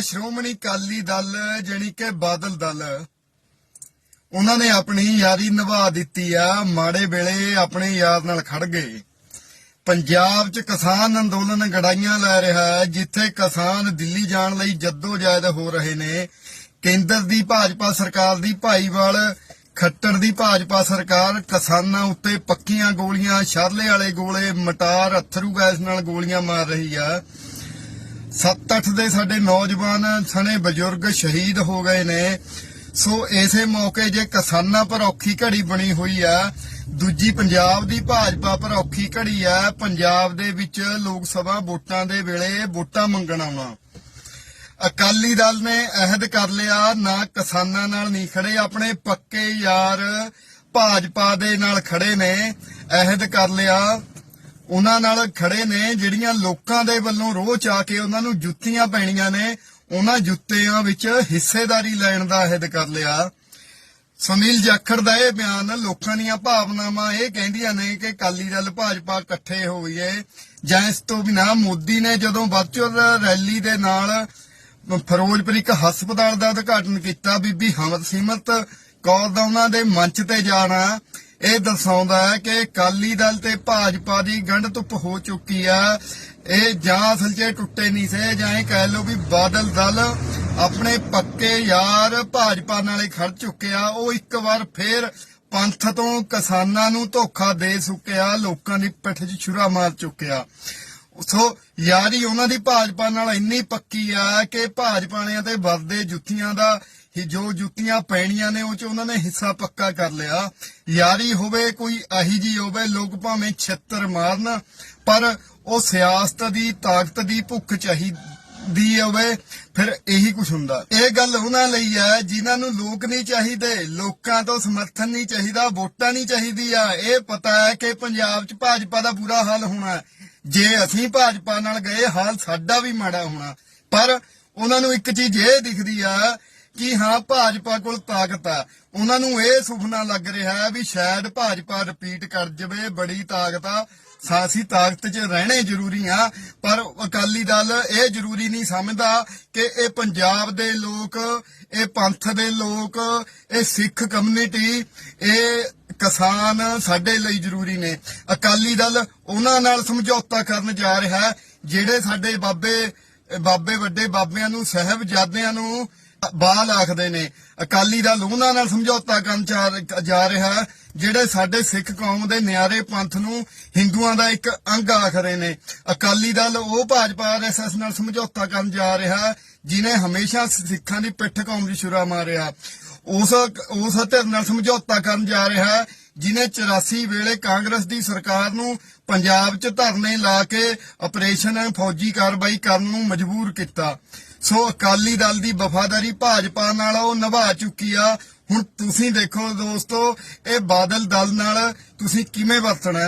ਸ਼੍ਰੋਮਣੀ ਅਕਾਲੀ ਦਲ ਜਾਣੀ ਕਿ ਬਾਦਲ ਦਲ, ਉਹਨਾਂ ਨੇ ਆਪਣੀ ਯਾਰੀ ਨਿਭਾ ਦਿੱਤੀ ਆ, ਮਾੜੇ ਵੇਲੇ ਆਪਣੇ ਯਾਰ ਨਾਲ ਖੜ ਗਏ। ਪੰਜਾਬ 'ਚ ਕਿਸਾਨ ਅੰਦੋਲਨ ਗੜਾਈਆਂ ਲੈ ਰਿਹਾ ਹੈ, ਜਿੱਥੇ ਕਿਸਾਨ ਦਿੱਲੀ ਜਾਣ ਲਈ ਜੱਦੋ-ਜਹਿਦ ਹੋ ਰਹੇ ਨੇ। ਕੇਂਦਰ ਦੀ ਭਾਜਪਾ ਸਰਕਾਰ ਦੀ ਭਾਈਵਾਲ ਖੱਟਰ ਦੀ ਭਾਜਪਾ ਸਰਕਾਰ, ਕਿਸਾਨਾਂ ਉੱਤੇ ਪੱਕੀਆਂ ਗੋਲੀਆਂ, ਸ਼ਰਲੇ ਵਾਲੇ ਗੋਲੇ, ਮਟਾਰ, ਅਥਰੂ ਗੈਸ ਨਾਲ ਗੋਲੀਆਂ ਮਾਰ ਰਹੀ ਆ। 7-8 ਦੇ ਸਾਡੇ ਨੌਜਵਾਨ ਸਣੇ ਬਜ਼ੁਰਗ ਸ਼ਹੀਦ ਹੋ ਗਏ ਨੇ। ਸੋ ਇਸੇ ਮੌਕੇ ਜੇ ਕਿਸਾਨਾਂ ਪਰ ਔਖੀ ਘੜੀ ਬਣੀ ਹੋਈ ਆ, ਦੂਜੀ ਪੰਜਾਬ ਦੀ ਭਾਜਪਾ ਪਰ ਔਖੀ ਘੜੀ ਆ, ਪੰਜਾਬ ਦੇ ਵਿੱਚ ਲੋਕ ਸਭਾ ਵੋਟਾਂ ਦੇ ਵੇਲੇ ਵੋਟਾਂ ਮੰਗਣ ਆਉਣਾ। ਅਕਾਲੀ ਦਲ ਨੇ ਅਹਿਦ ਕਰ ਲਿਆ, ਨਾ ਕਿਸਾਨਾਂ ਨਾਲ ਨਹੀਂ ਖੜੇ, ਆਪਣੇ ਪੱਕੇ ਯਾਰ ਭਾਜਪਾ ਦੇ ਨਾਲ ਖੜੇ ਨੇ। ਅਹਿਦ ਕਰ ਲਿਆ। ਉਹਨਾਂ ਨਾਲ ਖੜੇ ਨੇ, ਜਿਹੜੀਆਂ ਲੋਕਾਂ ਦੇ ਵੱਲੋਂ ਰੋਹ ਚਾ ਕੇ ਉਹਨਾਂ ਨੂੰ ਜੁੱਤੀਆਂ ਪੈਣੀਆਂ ਨੇ, ਉਹਨਾਂ ਜੁੱਤਿਆਂ ਵਿੱਚ ਹਿੱਸੇਦਾਰੀ ਲੈਣ ਦਾ ਅਹਿਦ ਕਰ ਲਿਆ। ਸੁਨੀਲ ਜਾਖੜ ਦਾ ਇਹ ਬਿਆਨ, ਲੋਕਾਂ ਦੀਆਂ ਭਾਵਨਾਵਾਂ ਇਹ ਕਹਿੰਦੀਆਂ ਨੇ ਕਿ ਕਾਲੀ ਦਲ ਭਾਜਪਾ ਇਕੱਠੇ ਹੋਈਏ। ਜਾਂ ਇਸ ਤੋਂ ਬਿਨਾ ਮੋਦੀ ਨੇ ਜਦੋਂ ਵਰਚੁਅਲ ਰੈਲੀ ਦੇ ਨਾਲ ਫਿਰੋਜ਼ਪੁਰ ਇੱਕ ਹਸਪਤਾਲ ਦਾ ਉਦਘਾਟਨ ਕੀਤਾ, ਬੀਬੀ ਹਮਦ ਸੀਮਤ ਕੌਰ ਦਾ ਉਹਨਾਂ ਦੇ ਮੰਚ ਤੇ ਜਾਣਾ ਇਹ ਦਰਸਾਉਂਦਾ ਹੈ ਕਿ ਕਾਲੀ ਦਲ ਤੇ ਭਾਜਪਾ ਦੀ ਗੰਢ ਧੁੱਪ ਹੋ ਚੁੱਕੀ ਆ। ਇਹ ਜਾਂ ਅਸਲ 'ਚ ਟੁੱਟੇ ਨਹੀਂ ਸੇ, ਜਾਂ ਇਹ ਕਹਿ ਲਓ ਵੀ ਬਾਦਲ ਦਲ ਆਪਣੇ ਪੱਕੇ ਯਾਰ ਭਾਜਪਾ ਨਾਲੇ ਖੜ ਚੁੱਕਿਆ ਉਹ ਇੱਕ ਵਾਰ ਫੇਰ ਪੰਥ ਤੋਂ ਕਿਸਾਨਾਂ ਨੂੰ ਧੋਖਾ ਦੇ ਚੁੱਕਿਆ ਲੋਕਾਂ ਦੀ ਪਿੱਠ 'ਚ ਛੁਰਾ ਮਾਰ ਚੁੱਕਿਆ ਸੋ ਯਾਰੀ ਉਹਨਾਂ ਦੀ ਭਾਜਪਾ ਨਾਲ ਇੰਨੀ ਪੱਕੀ ਆ ਕਿ ਭਾਜਪਾ ਵਾਲਿਆਂ ਤੇ ਵਰਦੇ ਜੁੱਤੀਆਂ ਦਾ ਜੋ ਜੁੱਤੀਆਂ ਪੈਣੀਆਂ ਨੇ ਉਹ ਚ ਉਹਨਾਂ ਨੇ ਹਿੱਸਾ ਪੱਕਾ ਕਰ ਲਿਆ। ਯਾਰੀ ਹੋਵੇ, ਕੋਈ ਅਹੀ ਜੀ ਹੋਵੇ, ਲੋਕ ਭਾਵੇਂ ਛਿੱਤਰ ਮਾਰਨ, ਪਰ ਉਹ ਸਿਆਸਤ ਦੀ, ਤਾਕਤ ਦੀ ਭੁੱਖ ਚਾਹੀਦੀ ਹੋਵੇ, ਫਿਰ ਇਹੀ ਕੁਝ ਹੁੰਦਾ। ਇਹ ਗੱਲ ਉਹਨਾਂ ਲਈ ਹੈ, ਜਿਨ੍ਹਾਂ ਨੂੰ ਲੋਕ ਨਹੀਂ ਚਾਹੀਦੇ। ਲੋਕਾਂ ਤੋਂ ਸਮਰਥਨ ਨਹੀਂ ਚਾਹੀਦਾ, ਵੋਟਾਂ ਨਹੀਂ ਚਾਹੀਦੀ ਆ। ਇਹ ਪਤਾ ਹੈ ਕਿ ਪੰਜਾਬ 'ਚ ਭਾਜਪਾ ਦਾ ਬੁਰਾ ਹਾਲ ਹੋਣਾ ਜੇ ਅਸੀਂ ਭਾਜਪਾ ਨਾਲ ਗਏ, ਹਾਲ ਸਾਡਾ ਵੀ ਮਾੜਾ ਹੋਣਾ। ਪਰ ਉਹਨਾਂ ਨੂੰ ਇੱਕ ਚੀਜ਼ ਇਹ ਦਿਖਦੀ ਆ ਕਿ ਹਾਂ, ਭਾਜਪਾ ਕੋਲ ਤਾਕਤ ਆ। ਉਹਨਾਂ ਨੂੰ ਇਹ ਸੁਪਨਾ ਲੱਗ ਰਿਹਾ ਵੀ ਸ਼ਾਇਦ ਭਾਜਪਾ ਰਿਪੀਟ ਕਰ ਜਵੇ, ਬੜੀ ਤਾਕਤ ਆ। ਸਾਸੀ ਤਾਕਤ 'ਚ ਰਹਿਣੇ ਜ਼ਰੂਰੀ ਆ, ਪਰ ਅਕਾਲੀ ਦਲ ਇਹ ਜ਼ਰੂਰੀ ਨਹੀਂ ਸਮਝਦਾ ਕਿ ਇਹ ਪੰਜਾਬ ਦੇ ਲੋਕ, ਇਹ ਪੰਥ ਦੇ ਲੋਕ, ਇਹ ਸਿੱਖ ਕਮਿਊਨਿਟੀ ਇਹ ਕਿਸਾਨ ਸਾਡੇ ਲਈ ਜ਼ਰੂਰੀ ਨੇ। ਅਕਾਲੀ ਦਲ ਉਹਨਾਂ ਨਾਲ ਸਮਝੌਤਾ ਕਰਨ ਜਾ ਰਿਹਾ ਜਿਹੜੇ ਸਾਡੇ ਬਾਬੇ ਬਾਬੇ ਵੱਡੇ ਬਾਬਿਆਂ ਨੂੰ, ਸਹਿਬਜ਼ਾਦਿਆਂ ਨੂੰ ਬਾਲ ਆਖਦੇ ਨੇ। ਅਕਾਲੀ ਦਲ ਉਹਨਾਂ ਨਾਲ ਸਮਝੌਤਾ ਕਰਨ ਜਾ- ਰਿਹਾ, ਜਿਹੜੇ ਸਾਡੇ ਸਿੱਖ ਕੌਮ ਦੇ ਨਿਆਰੇ ਪੰਥ ਨੂੰ ਹਿੰਦੂਆਂ ਦਾ ਇੱਕ ਅੰਗ ਆਖ ਨੇ। ਅਕਾਲੀ ਦਲ ਉਹ ਭਾਜਪਾ ਆਰਐਸਐਸ ਨਾਲ ਸਮਝੌਤਾ ਕਰਨ ਜਾ ਰਿਹਾ, ਜਿਨੇ ਹਮੇਸ਼ਾ ਸਿੱਖਾਂ ਦੀ ਪਿੱਠ ਕੌਮ ਦੀ ਛੁਰਾ ਮਾਰਿਆ। ਉਸ ਉਸ ਧਿਰ ਨਾਲ ਸਮਝੌਤਾ ਕਰਨ ਜਾ ਰਿਹਾ ਹੈ ਜਿਨੇ 84 ਵੇਲੇ ਕਾਂਗਰਸ ਦੀ ਸਰਕਾਰ ਨੂੰ ਪੰਜਾਬ 'ਚ ਧਰਨੇ ਲਾ ਕੇ ਆਪਰੇਸ਼ਨ ਫੌਜੀ ਕਾਰਵਾਈ ਕਰਨ ਨੂੰ ਮਜਬੂਰ ਕੀਤਾ। ਸੋ ਅਕਾਲੀ ਦਲ ਦੀ ਵਫਾਦਾਰੀ ਭਾਜਪਾ ਨਾਲ ਉਹ ਨਿਭਾ ਚੁੱਕੀ ਆ। ਹੁਣ ਤੁਸੀਂ ਦੇਖੋ ਦੋਸਤੋ, ਇਹ ਬਾਦਲ ਦਲ ਨਾਲ ਤੁਸੀਂ ਕਿਵੇਂ ਵਰਤਣਾ